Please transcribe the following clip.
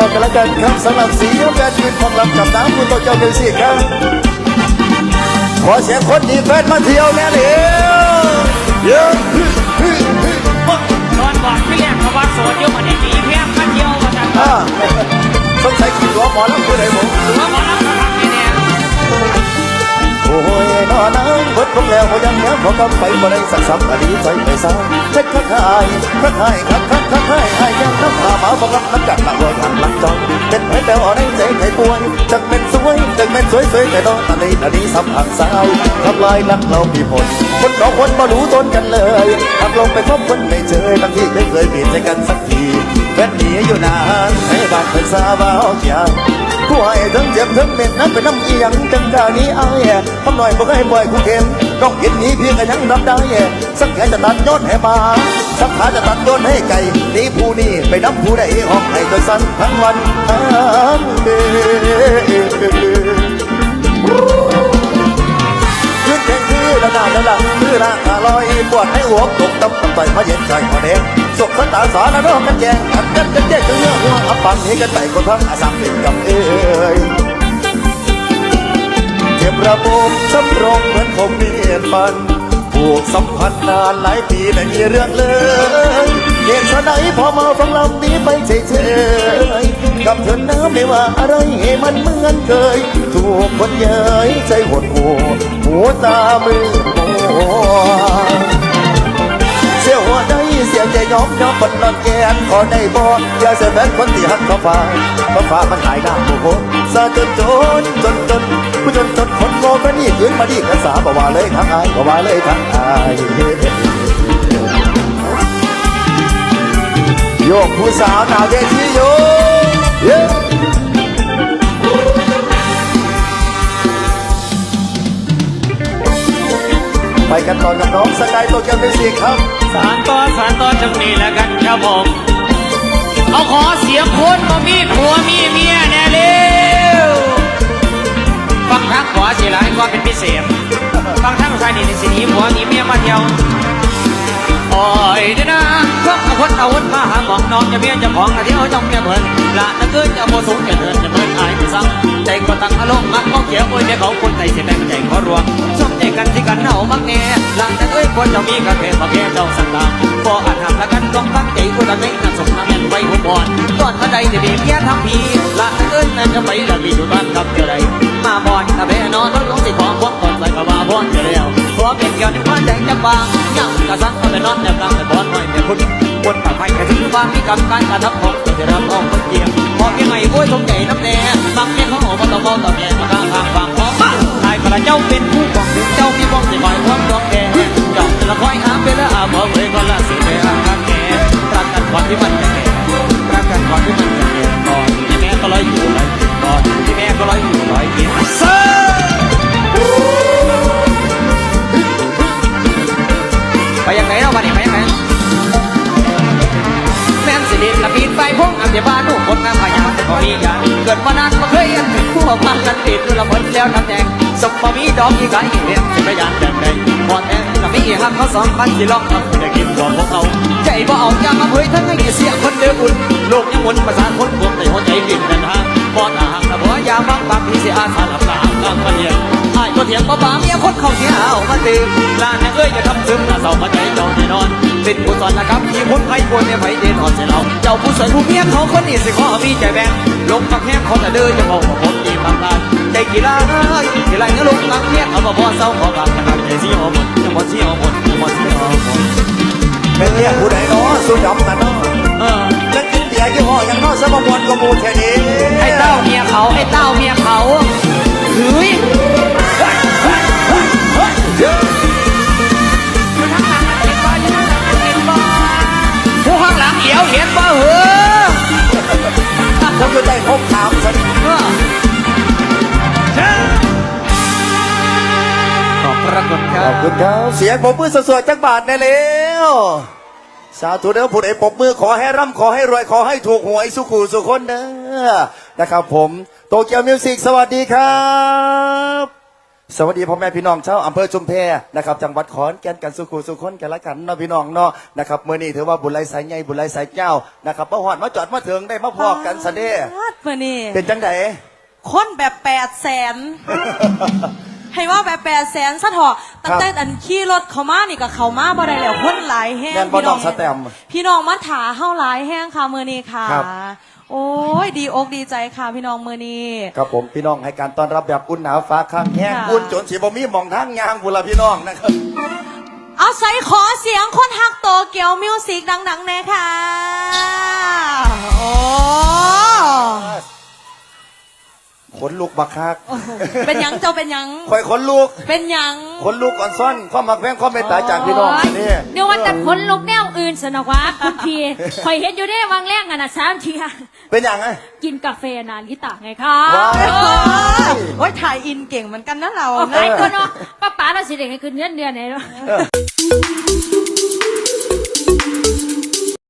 ต่อกันแล้วกันครับสำหรับสีน้ำการยืนของลำกับน้ำคุณโตเจ้าเดซี่ครับ ขอเสียงคนดีแฟนมาเที่ยวแน่เร็วเยอะฮึฮึฮึมาตอนก่อนพี่แรกเขาว่าโสดเยอะกว่านี้จีเพียงมาเที่ยวมาจา น้ำเบิดลงแล้วพอยังเนี้ยพอกำไปบ่ได้สักสามอดีใจไปสาวเช็คคักหายคักหายคักคักคักหายหายยังน้ำตาหมาบังรับน้ำกัดหลักรอยทางหลังจองเป็นแผลแต่อ่อนในใจใครป่วยจักเป็นสวยจักเป็นสวยสวยแต่ดอกตะลีตะลีสัมผัสสาวทำลายรักเรามีผลคนสองคนมารู้ตนกันเลยทำลงไปพบคนไม่เจอทั้งที่ไม่เคยเปลี่ยนใจกันสักทีแฟนหนีอยู่นานให้บาดเป็นสาวาเอาอย่างผู้ให้ทั้งเจ็บทั้งเหม็นนั้นเป็นน้ำเอียงจังกานี้อายทำหน่อยบ่ให้ปล่อยคู่เข็ม ต้องเห็นนี้เพียงก็ยังรับได้สักแขนจะตัดยอดให้มาสักขาจะตัดยอดให้ไก่นี่ผู้นี้ไปนับผู้ใดห้องให้โดยสั้นทั้งวันทั้งเดืขึ้นแข่งคือระดับระดับคือร่างอร่อยปวดให้หัวตกตับตับไปมาเย็นใจหัวแดงสกสตาสารนอกกันแยงกันกันกันแยกกันเนื้อหัวอับปังนี้กันไต่คนทั้งอาสามเป็นกับเอ้ย เก็บระบบสำรองเหมือนผมมีเหตุมันผูกสัมพันธ์นานหลายปีไม่มีเรื่องเลยเหตุฉะไหนพอมาฟังลำนี้ไปเฉยๆกับเธอน้ำไม่ว่าอะไรให้มันเหมือนเคย ถูกคนเย้ยใจหดหูหัวตามือมัว ใจเสียใจยอมยอมบันลังแกนขอได้บออย่าเสียแฟนคนที่หักเขาฟ้าเขาฟ้ามันหายหน้าโมโหซาจนจนจนจนผู้จนจนคนโง่ก็นี่ขืนมาดีกันสาบอกว่าเลยทั้งอายบอกว่าเลยทั้งอายโยกผู้สาวหน้าเวทีโยเย้ ไปกันต่อกับน้องสกายโตเกียวมิวสิกครับสารต่อสารต่อจังนี้แล้วกันครับผมเอาขอเสียงคนมามีผัวมีเมียแน่เร็วฟังทางขวาสิหลายก็เป็นพิเศษฟังทางซ้ายนี่สิหนีผัวหนีเมียมาเที่ยวโอ้ยเดี๋ยนะพวกอาคนเอาวุธมาหาหมองน้องจะเมียจะของกะเที่ยวจ้องเมียเพิ่นละนักเกินจะโมสูงจะเดินจะเมิน ละนักเอ้ยควรจะมีกระเทยมาแก่เจ้าสังตามพออันหักละกันต้องตั้งใจคนละในนักสมน้ำแม่นไว้หัวบอลตอนมาใดจะมีเมียทำพีละนักเอ้ยนั่นจะไปละมีอยู่บ้านกับเจ้าใดมาบอลตะเบนอนรถลงสิของพวกก่อนไปกับว่าบอลจะเร็วขอเป็นเกี่ยวในความใจจะบางยังกระสังตะเบนอนแนบลังในบอลหน่อยแม่คุณบนปากไฟกระทิ้งว่ามีกรรมการกระทับของจะรับออกคนเกี่ยวพอเพียงไงโอ้ยทงใจน้ำแน่มักเมียของหอมตะโมตะเมียมาข้างทางฟังพอมาทายพระเจ้าเป็นผู้ปกถึงเจ้าพี่ป้องสิบอยความดอกแดงจอก ละคอยหาเป็นละอาบอกเลยก็ละสิเดอาคาแก่รักกันก่อนที่มันจะแก่รักกันก่อนที่มันจะแก่ก่อนที่แม่ก็ลอยอยู่ลอยก่อนที่แม่ก็ลอยอยู่ลอยกินเซ่ไปยังไงเนาะวันนี้ไปยังไงแม่นสิเด็ดละปีนไปพงอันเดียบ้านลูกคนงามพยาแต่พอมีอย่างเกิดมานานมาเคยเห็นถึงผู้ออกมากันติดละเมิดแล้วทำแดงสมบ่มีดอกอีกไก่เห็นสิพยานแบบใดพอแท งกับมีหักเขาสองพันสิลองทำได้กินก่อนพวกเขาใจบ่เอาอย่ามาเผยทั้งให้เสียคนเดืออุ่นโลกยังหมุนภาษาคนพวกในหัวใจกินกันทางบอดอาหักนะบ่ยาบังบางทีสิอาสาหลับตาอ้างมาเรียนไอ้ก็เถียงบ่บ้าเมียคนเขาเสียเอามาตื่นลานเอ้ยจะทำซึมน่าเศร้ามาใจเจ้าแน่นอนเป็นผู้สอนนะครับที่คนไทยควรเนี่ยไผเด่นอดเสียเรา เจ้าผู้สวยผู้เมียเขาคนนี้สิขอมีใจแบ่งลงปักแห้งเขาแต่เดินจะบอกว่าผมดีบางลานใจกีฬากีฬาเนี่ยลงปักแห้งเอาบ่พอเศร้าขอบาง ดจังหวัดสีหอมหมดจังหวัดสีหอมหมดเป็นเนี่ยผู้ใดเนาะสู้ยอมกันเนาะเออแล้วกินเบียร์ยี่ห้อยังเนาะสมบูรณ์ก็มูแค่นี้ไอ้เต้าเมียเขาไอ้เต้าเมียเขา ขรัอบบคุณครับ เสียงผมมือสดๆจักบาทได้แล้วสาธุเด้อผู้ใดปรบมือขอให้ร่ำขอให้รวยขอให้ถูกหวยสุขูสุขคนเด้อนะครับผมโตเกียวมิวสิกสวัสดีครับ สวัสดีพ่อแม่พี่น้องชาวอำเภอชุมแพนะครับจังหวัดขอนแก่นกันสุขุสุขนกันละกันเนาะพี่น้องเนาะนะครับเมื่อนี้ถือว่าบุญไรสายใหญ่บุญไรสายเจ้านะครับมาหอดมาจอดมาถึงได้มาพอกันซะเด้เมื่อนี่เป็นจังไดคนแบบแปดแสน ให้ว่าแบบแปดแสนซะเถอะตั้งแต่อันขี่รถเขามานี่กับเขามาบ่ได้แล้วคนหลายแห้งแม่นบ่น้องสแตมพี่น้องมาถาเฮาหลายแห้งค่ะเมื่อนี้ค่ะ ครับ โอ้ยดีอกดีใจค่ะพี่น้องเมื่อนี้ ครับผมพี่น้องให้การต้อนรับแบบอุ่นหนาวฟ้าข้างแห้งค่ะ อุ่นจนสีบ่มีหมองทางยางบุนละพี่น้องนะครับเอาใส่ขอเสียงคนฮักโตเกียวมิวสิกดังๆแน่ค่ะ โอ้ ขนลุกบักคักเป็นหยังเจ้าเป็นหยัง คอยขนลุกเป็นหยังขนลุกก่อนซ่อนความมักแพงความเมตตาจากพี่น้องนี่เดี๋ยวว่าแต่คนลุกแนวอื่นสนอกว่าคุณพีคอยเห็นอยู่ได้วางแรงกันนะสามเทียเป็นอย่างไงกินกาแฟนานลิตาไงคะว้าวโอ้ยถ่ายอินเก่งเหมือนกันนะเราโอ้นะยคนเนาะป้าป๋าเราสิเด็กให้คืนเงินเดือนไหนเนาะเออ